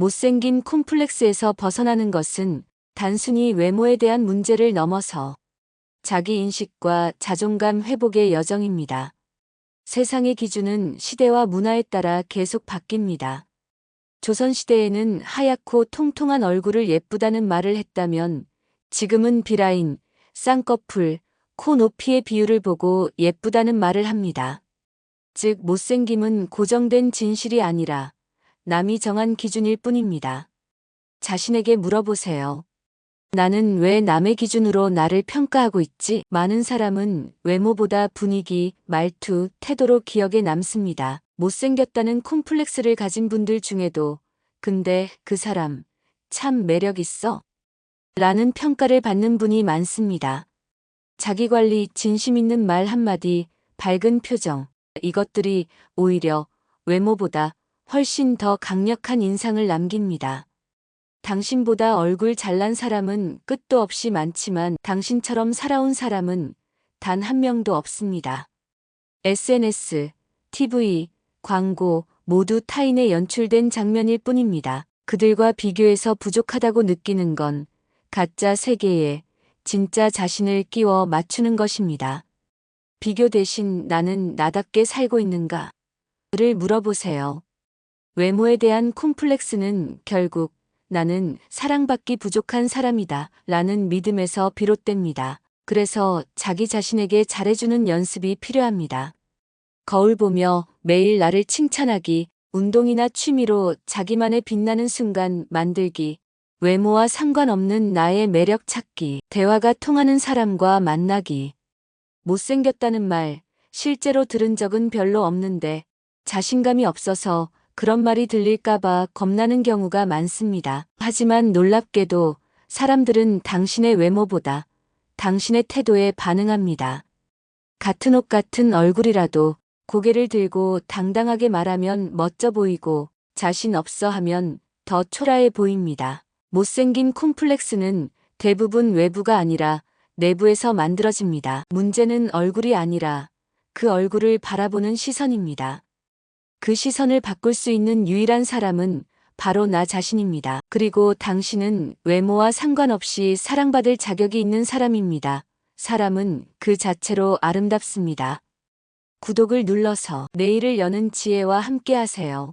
못생긴 콤플렉스에서 벗어나는 것은 단순히 외모에 대한 문제를 넘어서 자기 인식과 자존감 회복의 여정입니다. 세상의 기준은 시대와 문화에 따라 계속 바뀝니다. 조선시대에는 하얗고 통통한 얼굴을 예쁘다는 말을 했다면 지금은 비라인, 쌍꺼풀, 코 높이의 비율을 보고 예쁘다는 말을 합니다. 즉, 못생김은 고정된 진실이 아니라 남이 정한 기준일 뿐입니다. 자신에게 물어보세요. 나는 왜 남의 기준으로 나를 평가하고 있지? 많은 사람은 외모보다 분위기, 말투, 태도로 기억에 남습니다. 못생겼다는 콤플렉스를 가진 분들 중에도 근데 그 사람 참 매력 있어? 라는 평가를 받는 분이 많습니다. 자기관리, 진심 있는 말 한마디, 밝은 표정, 이것들이 오히려 외모보다 훨씬 더 강력한 인상을 남깁니다. 당신보다 얼굴 잘난 사람은 끝도 없이 많지만 당신처럼 살아온 사람은 단 한 명도 없습니다. SNS, TV, 광고 모두 타인의 연출된 장면일 뿐입니다. 그들과 비교해서 부족하다고 느끼는 건 가짜 세계에 진짜 자신을 끼워 맞추는 것입니다. 비교 대신 나는 나답게 살고 있는가? 를 물어보세요. 외모에 대한 콤플렉스는 결국 나는 사랑받기 부족한 사람이다 라는 믿음에서 비롯됩니다. 그래서 자기 자신에게 잘해주는 연습이 필요합니다. 거울 보며 매일 나를 칭찬하기, 운동이나 취미로 자기만의 빛나는 순간 만들기, 외모와 상관없는 나의 매력 찾기, 대화가 통하는 사람과 만나기. 못생겼다는 말, 실제로 들은 적은 별로 없는데 자신감이 없어서 그런 말이 들릴까봐 겁나는 경우가 많습니다. 하지만 놀랍게도 사람들은 당신의 외모보다 당신의 태도에 반응합니다. 같은 옷 같은 얼굴이라도 고개를 들고 당당하게 말하면 멋져 보이고 자신 없어 하면 더 초라해 보입니다. 못생긴 콤플렉스는 대부분 외부가 아니라 내부에서 만들어집니다. 문제는 얼굴이 아니라 그 얼굴을 바라보는 시선입니다. 그 시선을 바꿀 수 있는 유일한 사람은 바로 나 자신입니다. 그리고 당신은 외모와 상관없이 사랑받을 자격이 있는 사람입니다. 사람은 그 자체로 아름답습니다. 구독을 눌러서 내일을 여는 지혜와 함께 하세요.